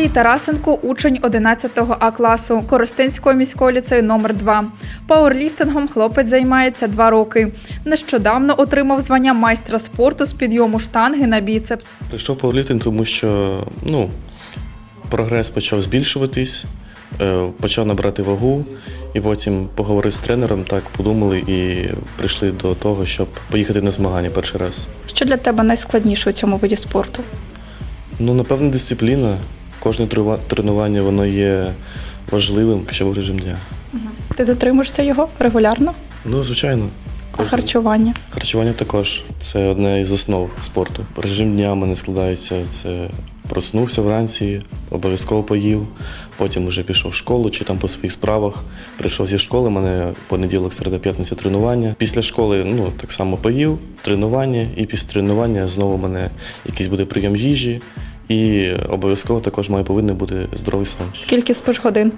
Андрій Тарасенко, учень 11 А класу Коростенського міського ліцею номер 2 Пауерліфтингом хлопець займається два роки. Нещодавно отримав звання майстра спорту з підйому штанги на біцепс. Прийшов пауерліфтинг, тому що ну, прогрес почав збільшуватись, е, почав набрати вагу, і потім поговорив з тренером, так подумали і прийшли до того, щоб поїхати на змагання перший раз. Що для тебе найскладніше у цьому виді спорту? Ну, напевно, дисципліна. Кожне тренування воно є важливим, щоб режим дня. Ти дотримуєшся його регулярно? Ну, звичайно. А харчування? Харчування також це одне із основ спорту. Режим дня в мене складається. Це проснувся вранці, обов'язково поїв, потім вже пішов в школу чи там по своїх справах. Прийшов зі школи, в мене понеділок, середа, п'ятниця тренування. Після школи ну, так само поїв, тренування, і після тренування знову в мене якийсь буде прийом їжі. І обов'язково також має повинен бути здоровий сон. Скільки спиш годин?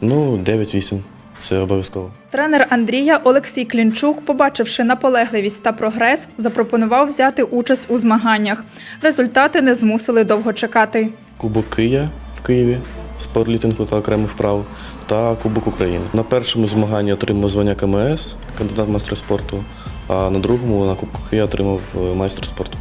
Ну, 9-8 це обов'язково. Тренер Андрія Олексій Клінчук, побачивши наполегливість та прогрес, запропонував взяти участь у змаганнях. Результати не змусили довго чекати. Кубок Кия в Києві з пауерліфтингу та окремих вправ та Кубок України. На першому змаганні отримав звання КМС, кандидат майстра спорту, а на другому на Кубку Кия отримав е, майстер спорту.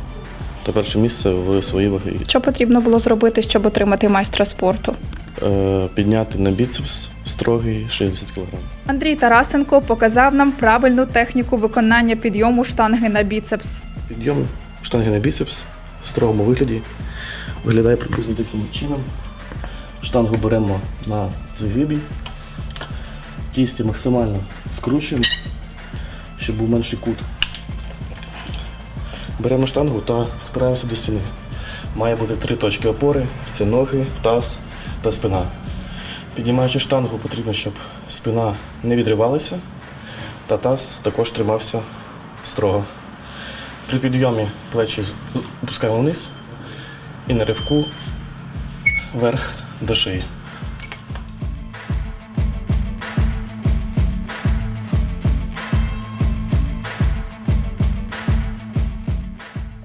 Та перше місце в своїй ваги. Що потрібно було зробити, щоб отримати майстра спорту? Е, Підняти на біцепс строгий 60 кг. Андрій Тарасенко показав нам правильну техніку виконання підйому штанги на біцепс. Підйом штанги на біцепс в строгому вигляді. Виглядає приблизно таким чином. Штангу беремо на згибі. Кісті максимально скручуємо, щоб був менший кут. Беремо штангу та спираємося до стіни. Має бути три точки опори: це ноги, таз та спина. Піднімаючи штангу, потрібно, щоб спина не відривалася, та таз також тримався строго. При підйомі плечі опускаємо вниз і на ривку вверх до шиї.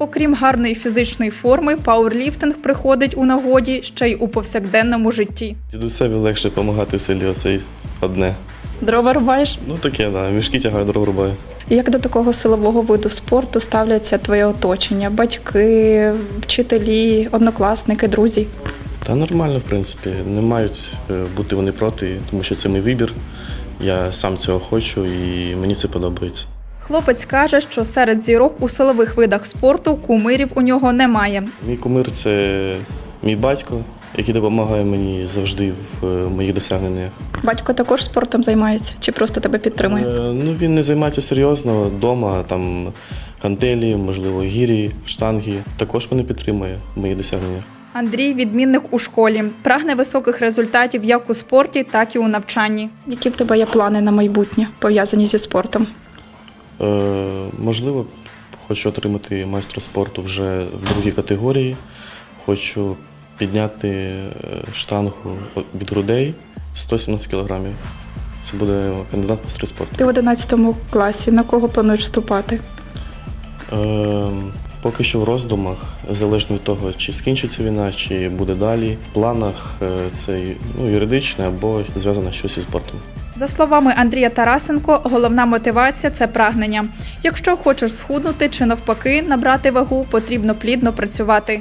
Окрім гарної фізичної форми, пауерліфтинг приходить у нагоді ще й у повсякденному житті. Дідусеві легше допомагати в селі оцей одне. Дрова рубаєш? Ну таке, да. Мішки тягаю, дров рубаю. Як до такого силового виду спорту ставляться твоє оточення? Батьки, вчителі, однокласники, друзі? Та нормально, в принципі. Не мають е, бути вони проти, тому що це мій вибір. Я сам цього хочу і мені це подобається. Хлопець каже, що серед зірок у силових видах спорту кумирів у нього немає. Мій кумир це мій батько, який допомагає мені завжди в е, моїх досягненнях. Батько також спортом займається чи просто тебе підтримує? Е, Ну, він не займається серйозно вдома, там гантелі, можливо, гірі, штанги. Також мене підтримує в моїх досягненнях. Андрій відмінник у школі, прагне високих результатів як у спорті, так і у навчанні. Які в тебе є плани на майбутнє пов'язані зі спортом? Е, можливо, хочу отримати майстра спорту вже в другій категорії. Хочу підняти е, штангу від грудей 117 кілограмів. Це буде кандидат в майстри спорту. Ти в 11 класі. На кого плануєш вступати? Е, поки що в роздумах, залежно від того, чи скінчиться війна, чи буде далі. В планах е, це ну, юридичне або зв'язане щось із спортом. За словами Андрія Тарасенко, головна мотивація це прагнення. Якщо хочеш схуднути чи навпаки набрати вагу, потрібно плідно працювати.